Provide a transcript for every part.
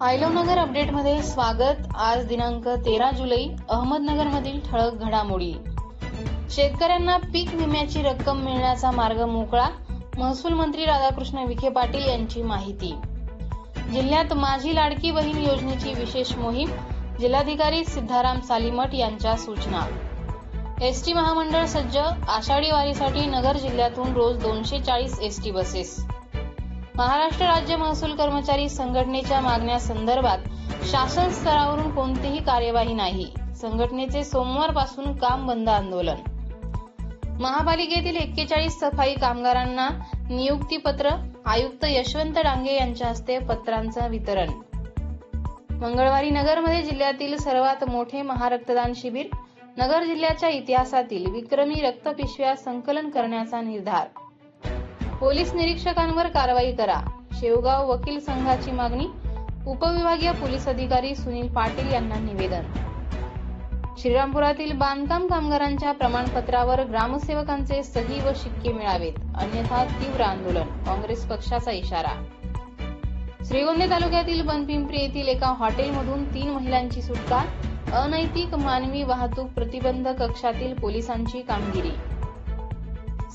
आयलवनगर अपडेटमध्ये स्वागत. आज दिनांक तेरा जुलै अहमदनगरमधील ठळक घडामोडी. शेतकऱ्यांना पीक विम्याची रक्कम मिळण्याचा मार्ग मोकळा महसूल मंत्री राधाकृष्ण विखे पाटील यांची माहिती. जिल्ह्यात माझी लाडकी बहीण योजनेची विशेष मोहीम जिल्हाधिकारी सिद्धाराम सालीमठ यांच्या सूचना. एसटी महामंडळ सज्ज आषाढी वारीसाठी नगर जिल्ह्यातून रोज दोनशे चाळीस एसटी बसेस. महाराष्ट्र राज्य महसूल कर्मचारी संघटनेच्या मागण्यासंदर्भात शासन स्तरावरून कोणतीही कार्यवाही नाही. संघटनेचे सोमवारपासून काम बंद आंदोलन. महापालिकेतील एक्केचाळीस सफाई कामगारांना नियुक्तीपत्र आयुक्त यशवंत डांगे यांच्या हस्ते पत्रांचं वितरण. मंगळवारी नगरमध्ये जिल्ह्यातील सर्वात मोठे महारक्तदान शिबिर नगर जिल्ह्याच्या इतिहासातील विक्रमी रक्तपिशव्या संकलन करण्याचा निर्धार. पोलीस निरीक्षकांवर कारवाई करा. शेवगाव वकील संघाची मागणी उपविभागीय पोलीस अधिकारी सुनील पाटील यांना निवेदन. श्रीरामपुरातील बांधकाम कामगारांच्या प्रमाणपत्रावर ग्रामसेवकांचे सही व शिक्के मिळावेत अन्यथा तीव्र आंदोलन काँग्रेस पक्षाचा इशारा. श्रीगोंदे तालुक्यातील बनपिंपरी येथील एका हॉटेलमधून तीन महिलांची सुटका अनैतिक मानवी वाहतूक प्रतिबंध कक्षातील पोलिसांची कामगिरी.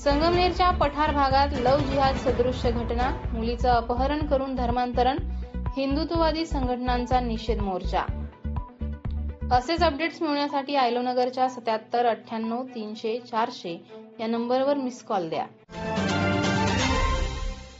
संगमनेरच्या पठार भागात लव जिहाद सदृश्य घटना मुलीचं अपहरण करून धर्मांतरण हिंदुत्ववादी संघटनांचा निषेध मोर्चा. असेच अपडेट्स मिळवण्यासाठी आयलोनगरच्या सत्याहत्तर अठ्ठ्याण्णव तीनशे चारशे या नंबरवर मिस कॉल द्या.